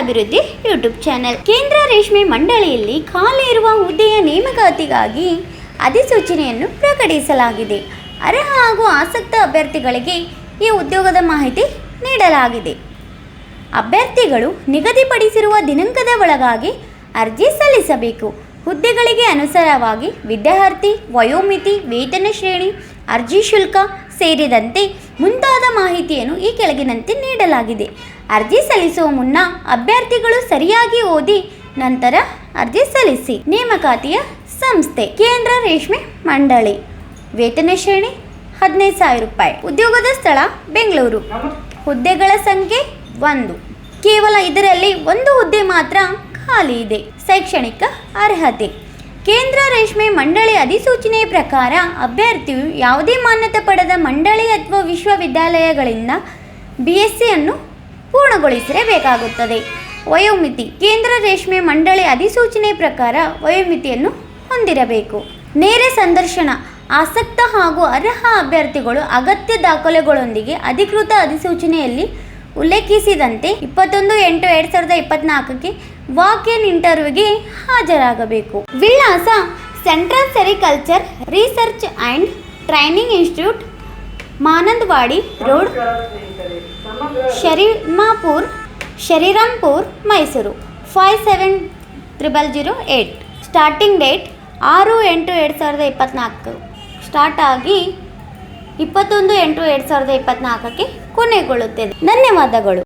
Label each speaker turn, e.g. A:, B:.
A: ಅಭಿವೃದ್ಧಿ YouTube channel. ಕೇಂದ್ರ ರೇಷ್ಮೆ ಮಂಡಳಿಯಲ್ಲಿ ಖಾಲಿ ಇರುವ ಹುದ್ದೆಯ ನೇಮಕಾತಿಗಾಗಿ ಅಧಿಸೂಚನೆಯನ್ನು ಪ್ರಕಟಿಸಲಾಗಿದೆ. ಅರ್ಹ ಹಾಗೂ ಆಸಕ್ತ ಅಭ್ಯರ್ಥಿಗಳಿಗೆ ಈ ಉದ್ಯೋಗದ ಮಾಹಿತಿ ನೀಡಲಾಗಿದೆ. ಅಭ್ಯರ್ಥಿಗಳು ನಿಗದಿಪಡಿಸಿರುವ ದಿನಾಂಕದ ಒಳಗಾಗಿ ಅರ್ಜಿ ಸಲ್ಲಿಸಬೇಕು. ಹುದ್ದೆಗಳಿಗೆ ಅನುಸಾರವಾಗಿ ವಿದ್ಯಾರ್ಥಿ, ವಯೋಮಿತಿ, ವೇತನ ಶ್ರೇಣಿ, ಅರ್ಜಿ ಶುಲ್ಕ ಸೇರಿದಂತೆ ಮುಂತಾದ ಮಾಹಿತಿಯನ್ನು ಈ ಕೆಳಗಿನಂತೆ ನೀಡಲಾಗಿದೆ. ಅರ್ಜಿ ಸಲ್ಲಿಸುವ ಮುನ್ನ ಅಭ್ಯರ್ಥಿಗಳು ಸರಿಯಾಗಿ ಓದಿ ನಂತರ ಅರ್ಜಿ ಸಲ್ಲಿಸಿ. ನೇಮಕಾತಿಯ ಸಂಸ್ಥೆ, ಕೇಂದ್ರ ರೇಷ್ಮೆ ಮಂಡಳಿ. ವೇತನ ಶ್ರೇಣಿ ಹದಿನೈದು ಸಾವಿರ ರೂಪಾಯಿ. ಉದ್ಯೋಗದ ಸ್ಥಳ, ಬೆಂಗಳೂರು. ಹುದ್ದೆಗಳ ಸಂಖ್ಯೆ ಒಂದು. ಕೇವಲ ಇದರಲ್ಲಿ ಒಂದು ಹುದ್ದೆ ಮಾತ್ರ ಖಾಲಿ ಇದೆ. ಶೈಕ್ಷಣಿಕ ಅರ್ಹತೆ. ಕೇಂದ್ರ ರೇಷ್ಮೆ ಮಂಡಳಿ ಅಧಿಸೂಚನೆಯ ಪ್ರಕಾರ ಅಭ್ಯರ್ಥಿಯು ಯಾವುದೇ ಮಾನ್ಯತೆ ಪಡೆದ ಮಂಡಳಿ ಅಥವಾ ವಿಶ್ವವಿದ್ಯಾಲಯಗಳಿಂದ ಬಿ ಎಸ್ ಸಿಯನ್ನು ಪೂರ್ಣಗೊಳಿಸಿರಬೇಕಾಗುತ್ತದೆ ವಯೋಮಿತಿ. ಕೇಂದ್ರ ರೇಷ್ಮೆ ಮಂಡಳಿ ಅಧಿಸೂಚನೆ ಪ್ರಕಾರ ವಯೋಮಿತಿಯನ್ನು ಹೊಂದಿರಬೇಕು. ನೇರ ಸಂದರ್ಶನ. ಆಸಕ್ತ ಹಾಗೂ ಅರ್ಹ ಅಭ್ಯರ್ಥಿಗಳು ಅಗತ್ಯ ದಾಖಲೆಗಳೊಂದಿಗೆ ಅಧಿಕೃತ ಅಧಿಸೂಚನೆಯಲ್ಲಿ ಉಲ್ಲೇಖಿಸಿದಂತೆ ಇಪ್ಪತ್ತೊಂದು ಎಂಟು ಎರಡು ಸಾವಿರದ ಇಪ್ಪತ್ನಾಲ್ಕಕ್ಕೆ ವಾಕ್ ಇನ್ ಇಂಟರ್ವ್ಯೂಗೆ ಹಾಜರಾಗಬೇಕು. ವಿಳಾಸ central sericulture research and training institute Manandavadi road, Sharimapur, Shrirampur, Mysuru. Five seven triple zero eight starting date ಆರು ಎಂಟು ಎರಡು ಸಾವಿರದ ಇಪ್ಪತ್ತ್ನಾಲ್ಕು ಸ್ಟಾರ್ಟ್ ಆಗಿ ಇಪ್ಪತ್ತೊಂದು ಎಂಟು ಎರಡು ಸಾವಿರದ ಇಪ್ಪತ್ತ್ನಾಲ್ಕಕ್ಕೆ ಕೊನೆಗೊಳ್ಳುತ್ತದೆ. ಧನ್ಯವಾದಗಳು.